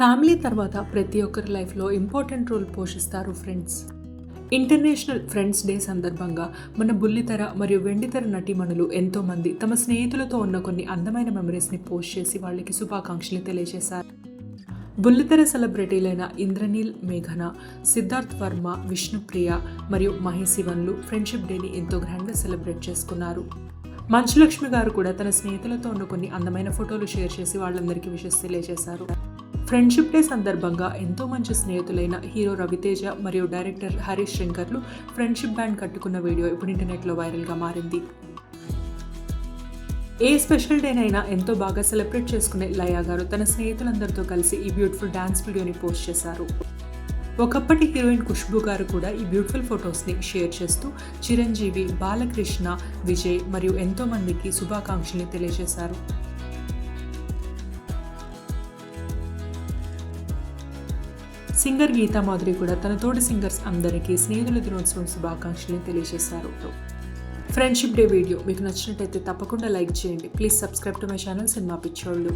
Family తర్వాత ప్రతి ఒక్కరి లైఫ్లో ఇంపార్టెంట్ రోల్ పోషిస్తారు ఫ్రెండ్స్. ఇంటర్నేషనల్ ఫ్రెండ్స్ డే సందర్భంగా మన బుల్లితెర మరియు వెండితెర నటీమణులు ఎంతోమంది తమ స్నేహితులతో ఉన్న కొన్ని అందమైన మెమరీస్ని పోస్ట్ చేసి వాళ్ళకి శుభాకాంక్షలు తెలియజేశారు. బుల్లితెర సెలబ్రిటీలైన ఇంద్రనీల్ మేఘన సిద్ధార్థ్ వర్మ విష్ణుప్రియ మరియు మహేశివన్లు ఫ్రెండ్షిప్ డేని ఎంతో గ్రాండ్గా సెలబ్రేట్ చేసుకున్నారు. మంచులక్ష్మి గారు కూడా తన స్నేహితులతో ఉన్న కొన్ని అందమైన ఫోటోలు షేర్ చేసి వాళ్ళందరికీ విషెస్ తెలియజేశారు. ఫ్రెండ్షిప్ డే సందర్భంగా ఎంతో మంచి స్నేహితులైన హీరో రవితేజ మరియు డైరెక్టర్ హరీష్ శంకర్లు ఫ్రెండ్షిప్ బ్యాండ్ కట్టుకున్న వీడియో ఇప్పుడు ఇంటర్నెట్లో వైరల్గా మారింది. ఏ స్పెషల్ డేనైనా ఎంతో బాగా సెలబ్రేట్ చేసుకునే లయా గారు తన స్నేహితులందరితో కలిసి ఈ బ్యూటిఫుల్ డ్యాన్స్ వీడియోని పోస్ట్ చేశారు. ఒకప్పటి హీరోయిన్ ఖుష్బు గారు కూడా ఈ బ్యూటిఫుల్ ఫొటోస్ని షేర్ చేస్తూ చిరంజీవి బాలకృష్ణ విజయ్ మరియు ఎంతోమందికి శుభాకాంక్షల్ని తెలియజేశారు. సింగర్ గీతా మాధురి కూడా తన తోటి సింగర్స్ అందరికీ స్నేహితుల దినోత్సవం శుభాకాంక్షల్ని తెలియజేశారు. ఫ్రెండ్షిప్ డే వీడియో మీకు నచ్చినట్టయితే తప్పకుండా లైక్ చేయండి. Please subscribe to my channel cinema పిచ్చోళ్ళు